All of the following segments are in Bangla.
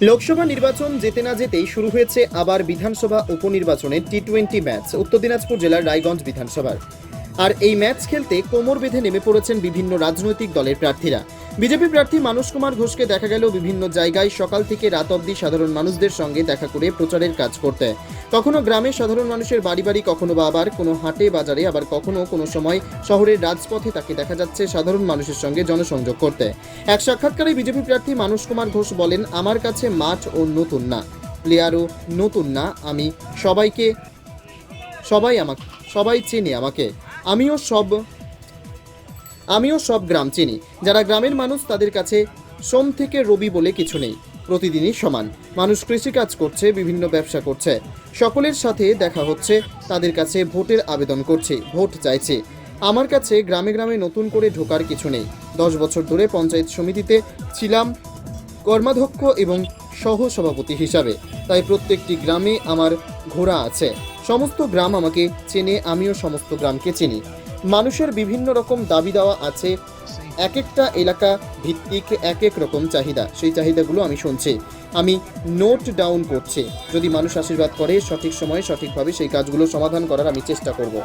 লোকসভা নির্বাচন যেতে না যেতেই শুরু হয়েছে আবার বিধানসভা উপনির্বাচনের টি টোয়েন্টি ম্যাচ উত্তর দিনাজপুর জেলার রায়গঞ্জ বিধানসভার। আর এই ম্যাচ খেলতে কোমর বেঁধে নেমে পড়েছেন বিভিন্ন রাজনৈতিক দলের প্রার্থীরা। বিজেপি প্রার্থী মানস কুমার ঘোষকে দেখা গেল বিভিন্ন জায়গায় সকাল থেকে রাত অবধি সাধারণ মানুষদের সঙ্গে দেখা করে প্রচারের কাজ করতে। কখনো গ্রামে সাধারণ মানুষের বাড়ি বাড়ি, কখনো বা আবার কোনো হাটে বাজারে, আবার কখনো কোনো সময় শহরের রাজপথে তাকে দেখা যাচ্ছে সাধারণ মানুষের সঙ্গে জনসংযোগ করতে। এক সাক্ষাৎকারে বিজেপি প্রার্থী মানস কুমার ঘোষ বলেন, আমার কাছে মাঠ ও নতুন না। প্লেয়ারও নতুন না। আমি সবাইকে, সবাই আমাকে, সবাই চিনি আমাকে। আমিও সব আমিও সব গ্রাম চিনি। যারা গ্রামের মানুষ, তাদের কাছে সোম থেকে রবি বলে কিছু নেই। প্রতিদিনই সমান। মানুষ কৃষিকাজ করছে, বিভিন্ন ব্যবসা করছে। সকলের সাথে দেখা হচ্ছে, তাদের কাছে ভোটের আবেদন করছে, ভোট চাইছে। আমার কাছে গ্রামে গ্রামে নতুন করে ঢোকার কিছু নেই। দশ বছর ধরে পঞ্চায়েত সমিতিতে ছিলাম কর্মাধ্যক্ষ এবং সহ সভাপতি হিসাবে। তাই প্রত্যেকটি গ্রামে আমার ঘোড়া আছে। সমস্ত গ্রাম আমাকে চেনে, আমিও সমস্ত গ্রামকে চিনি। মানুষের বিভিন্ন রকম দাবি দেওয়া আছে। এক একটা এলাকা ভিত্তিক এক এক রকম চাহিদা। সেই চাহিদাগুলো আমি শুনছি। আমি নোট ডাউন করছি। যদি মানুষ আশীর্বাদ করে, সঠিক সময়ে সঠিকভাবে সেই কাজগুলো সমাধান করার আমি চেষ্টা করব।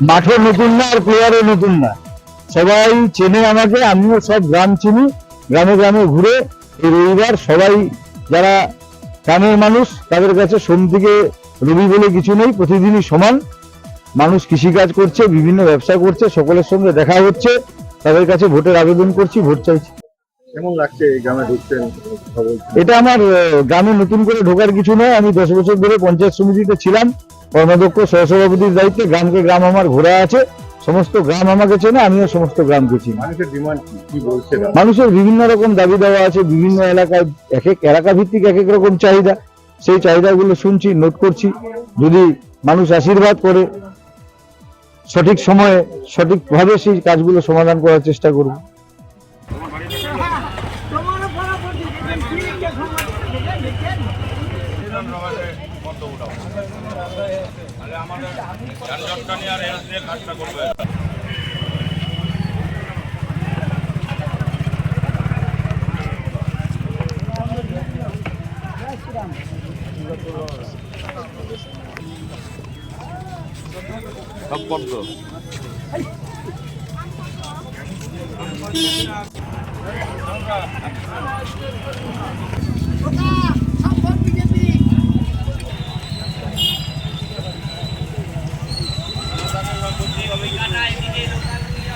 মাঠও নতুন না আর প্লেয়ারও নতুন না। সবাই চেনে আমাকে, আমিও সব গ্রাম চিনি। গ্রামে গ্রামে ঘুরে এই রবিবার সবাই যারা গ্রামের মানুষ তাদের কাছে সোম থেকে রবি বলে কিছু নেই প্রতিদিনই সমান। মানুষ কৃষিকাজ করছে বিভিন্ন ব্যবসা করছে সকলের সঙ্গে দেখা হচ্ছে তাদের কাছে ভোটের আবেদন করছি ভোট চাইছি। কেমন লাগছে এই গ্রামে ঢুকছেন? কথা এটা আমার গ্রামে নতুন করে ঢোকার কিছু নয় আমি দশ বছর ধরে পঞ্চায়েত সমিতিতে ছিলাম কর্মাধ্যক্ষ সহসভাপতির দায়িত্বে গ্রামকে গ্রাম আমার ঘোরা আছে। সমস্ত গ্রাম আমাকে চেনে আমিও সমস্ত গ্রামকে চিনি। মানুষের ডিমান্ড কি? বলছে মানুষের বিভিন্ন রকম দাবি দেওয়া আছে বিভিন্ন এলাকায় এক এক এলাকা ভিত্তিক এক এক রকম চাহিদা। সেই চাহিদাগুলো শুনছি নোট করছি। যদি মানুষ আশীর্বাদ করে সঠিক সময়ে সঠিকভাবে সেই কাজগুলো সমাধান করার চেষ্টা করব যানজটটা নিয়ে আর এস নিয়ে কাজটা